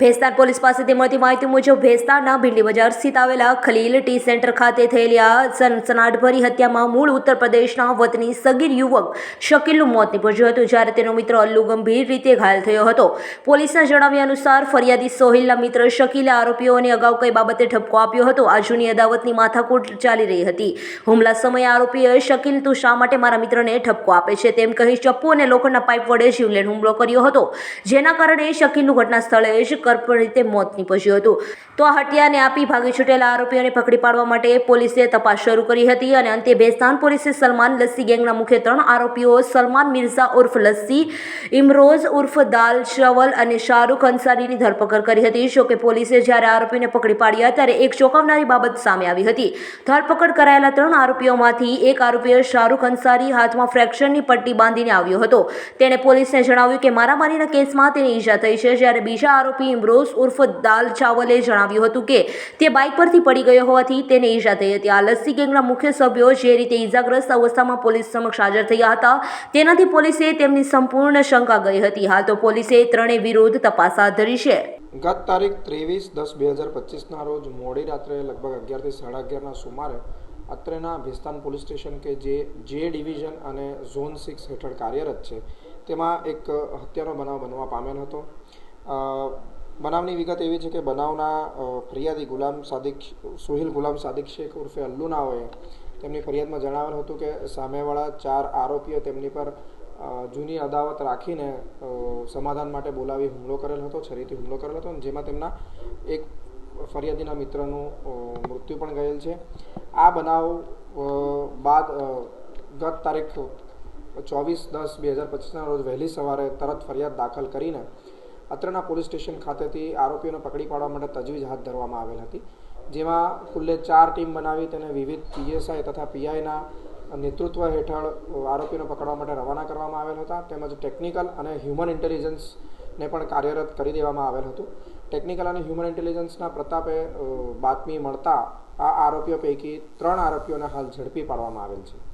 Bhestan police પાસેથી મળતી માહિતી મુજબ ભેસ્તાનના ભીંડી બજાર સ્થિત આવેલા ખલીલ ટી સેન્ટર ખાતે થયેલી આ સનસનાટભરી હત્યામાં મૂળ ઉત્તર પ્રદેશના વતની સગીર યુવક શકીલનું મોત નીપજ્યું હતું, જ્યારે તેનો મિત્ર અલ્લુ ગંભીર રીતે ઘાયલ થયો હતો. પોલીસના જણાવ્યા અનુસાર, ફરિયાદી સોહિલના મિત્ર શકીલે આરોપીઓને અગાઉ કઈ બાબતે ઠપકો આપ્યો હતો. આ જૂની અદાવતની માથાકૂટ ચાલી રહી હતી. હુમલા સમયે આરોપીએ, શકીલ, તું શા માટે મારા મિત્રને ઠપકો આપે છે? તેમ કહી ચપ્પુ અને લોખંડના પાઇપ વડે જીવલેણ હુમલો કર્યો હતો. જેના કારણે શકીલનું ઘટના સ્થળે જ કરપડ રીતે મોત નીપજ્યું હતું. તો આ હટિયાને આપી ભાગી છૂટેલા આરોપીઓને પકડી પાડવા માટે પોલીસે તપાસ શરૂ કરી હતી અને અંતે ભેસ્તાન પોલીસે સલમાન લસ્સી ગેંગના મુખ્ય ત્રણ આરોપીઓ સલમાન મિર્ઝા ઉર્ફ લસ્સી, ઇમરોઝ ઉર્ફ દાલ શવલ અને શાહરૂખ અંસારીની ધરપકડ કરી હતી. જોકે પોલીસે જ્યારે આરોપીને પકડી પાડ્યા ત્યારે એક ચોંકાવનારી બાબત સામે આવી હતી. ધરપકડ કરાયેલા ત્રણ આરોપીઓમાંથી એક આરોપીએ શાહરૂખ અંસારી હાથમાં ફ્રેક્ચરની પટ્ટી બાંધીને આવ્યો હતો. તેણે પોલીસને જણાવ્યું કે મારામારીના કેસમાં તેને ઈજા થઈ છે. જ્યારે બીજા આરોપી ઇમરોઝ ઉર્ફ દાલ ચાવલે જણાવ્યું હતું કે તે બાઇક પરથી પડી ગયો હોવાથી તેને ઈજા થઈ હતી. આ લસ્સી ગેંગના મુખ્ય સભ્યો જે રીતે ઈજાગ્રસ્ત અવસ્થામાં પોલીસ સમક્ષ હાજર થયા હતા, તેનાથી પોલીસે તેમની સંપૂર્ણ શંકા ગઈ હતી. હાલ તો પોલીસે ત્રણેય વિરુદ્ધ તપાસ હાથ ધરી છે. ગત તારીખ ત્રેવીસ દસ બે હજાર પચીસના રોજ મોડી રાત્રે લગભગ અગિયારથી સાડા અગિયારના સુમારે અત્રેના ભેસ્તાન પોલીસ સ્ટેશન કે જે જે ડિવિઝન અને ઝોન સિક્સ હેઠળ કાર્યરત છે, તેમાં એક હત્યાનો બનાવ બનવા પામેલ હતો. બનાવની વિગત એવી છે કે બનાવના ફરિયાદી ગુલામ સાદિક સુહિલ ગુલામ સાદિક શેખ ઉર્ફે અલ્લુનાઓએ તેમની ફરિયાદમાં જણાવેલ હતું કે સામેવાળા ચાર આરોપીઓ તેમની પર જૂની અદાવત રાખીને સમાધાન માટે બોલાવી હુમલો કરેલ હતો, છરીથી હુમલો કરેલ હતો જેમાં તેમના એક ફરિયાદીના મિત્રનું મૃત્યુ પણ ગયેલ છે. આ બનાવ બાદ ગત તારીખ ચોવીસ દસ બે હજાર પચીસના રોજ વહેલી સવારે તરત ફરિયાદ દાખલ કરીને અત્રેના પોલીસ સ્ટેશન ખાતેથી આરોપીઓને પકડી પાડવા માટે તજવીજ હાથ ધરવામાં આવેલ હતી. જેમાં કુલ્લે ચાર ટીમ બનાવી તેને વિવિધ પીએસઆઈ તથા પીઆઈના નેતૃત્વ હેઠળ આરોપીઓને પકડવા માટે રવાના કરવામાં આવેલ હતા. તેમજ ટેકનિકલ અને હ્યુમન ઇન્ટેલિજન્સને પણ કાર્યરત કરી દેવામાં આવેલ હતું. ટેકનિકલ અને હ્યુમન ઇન્ટેલિજન્સના પ્રતાપે બાતમી મળતા આ આરોપીઓ પૈકી ત્રણ આરોપીઓને હાલ ઝડપી પાડવામાં આવેલ છે.